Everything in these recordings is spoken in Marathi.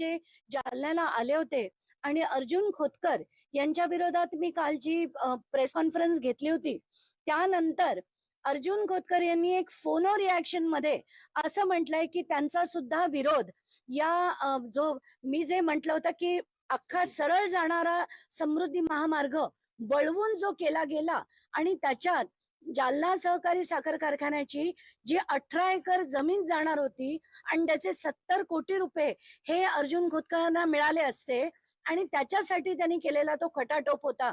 म्हणजे जालन्याला आले होते. आणि अर्जुन खोतकर यांच्या विरोधात मी काल जी प्रेस कॉन्फरन्स घेतली होती त्यानंतर अर्जुन खोतकर यांनी एक फोनो रिॲक्शनमध्ये असं म्हटलंय की त्यांचा सुद्धा विरोध या जो मी जे म्हटलं होतं की अख्खा सरळ जाणारा समृद्धी महामार्ग वळवून जो केला गेला आणि त्याच्यात जालना सहकारी साखर कारखान्याची जी अठरा एकर जमीन जाणार होती आणि त्याचे सत्तर कोटी रुपये हे अर्जुन खोतकरांना मिळाले असते आणि त्याच्यासाठी त्यांनी केलेला तो खटाटोप होता.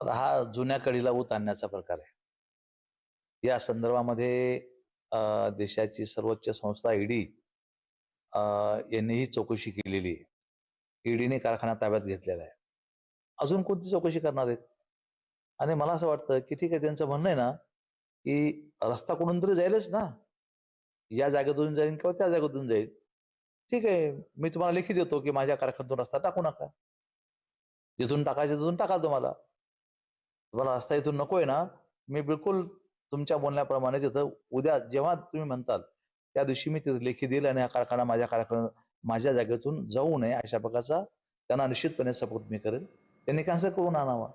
हा जुन्या कडीला ऊत आणण्याचा प्रकार आहे. या संदर्भामध्ये देशाची सर्वोच्च संस्था ईडी यांनी ही चौकशी केलेली आहे. ईडीने कारखाना ताब्यात घेतलेला आहे. अजून कोणती चौकशी करणार आहेत? आणि मला असं वाटतं की ठीक आहे त्यांचं म्हणणं आहे ना की रस्ता कुठून तरी जाईलच ना. या जागेतून जाईल किंवा त्या जागेतून जाईल ठीक आहे मी तुम्हाला लेखी देतो की माझ्या कारखान्यातून रस्ता टाकू नका. जिथून टाकायचं तिथून टाका तुम्हाला. तुम्हाला रस्ता इथून नको आहे ना. मी बिलकुल तुमच्या बोलण्याप्रमाणे तिथं उद्या जेव्हा तुम्ही म्हणताल त्या दिवशी मी तिथे लेखी देईल आणि हा कारखाना माझ्या कारखाना माझ्या जागेतून जाऊ नये अशा प्रकारचा त्यांना निश्चितपणे सपोर्ट मी करेल. त्यांनी कॅन्सल करून आणावा.